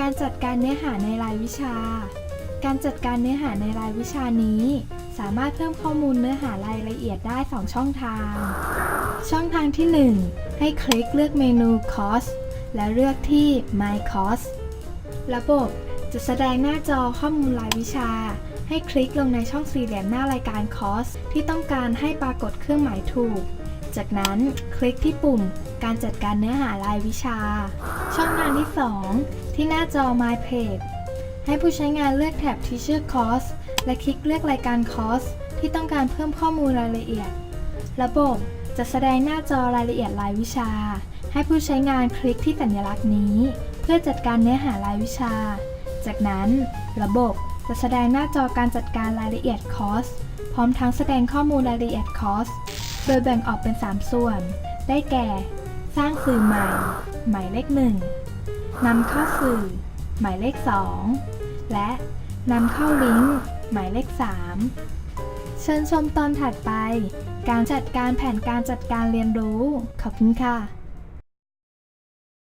การจัดการเนื้อหาในรายวิชา การจัดการเนื้อหาในรายวิชานี้ สามารถเพิ่มข้อมูลเนื้อหารายละเอียดได้ 2 ช่องทาง ช่องทางที่ 1 ให้คลิกเลือกเมนู Course และเลือกที่ My Course ระบบจะแสดงหน้าจอข้อมูลรายวิชา ให้คลิกลงในช่องสี่เหลี่ยมหน้ารายการคอร์สที่ต้องการให้ปรากฏเครื่องหมายถูก จากนั้นคลิกที่ปุ่ม การจัดการเนื้อหารายวิชา ช่องทางที่ 2 ที่หน้าจอ My Page ให้ผู้ใช้งานเลือกแถบ Teacher Course และคลิกเลือกรายการคอร์สที่ต้องการเพิ่มข้อมูลรายละเอียด ระบบจะแสดงหน้าจอรายละเอียดรายวิชา ให้ผู้ใช้งานคลิกที่สัญลักษณ์นี้ เพื่อจัดการเนื้อหารายวิชา จากนั้นระบบจะแสดงหน้าจอการจัดการรายละเอียดคอร์สพร้อมทั้งแสดงข้อมูลรายละเอียดคอร์สโดยแบ่งออกเป็น 3 ส่วน ได้แก่ สร้างสื่อใหม่ หมายเลข1นำเข้าสื่อ หมายเลข 2 และนำเข้าลิงก์ หมายเลข 3 เชิญชมตอนถัดไป การจัดการแผนการจัดการเรียนรู้ ขอบคุณค่ะ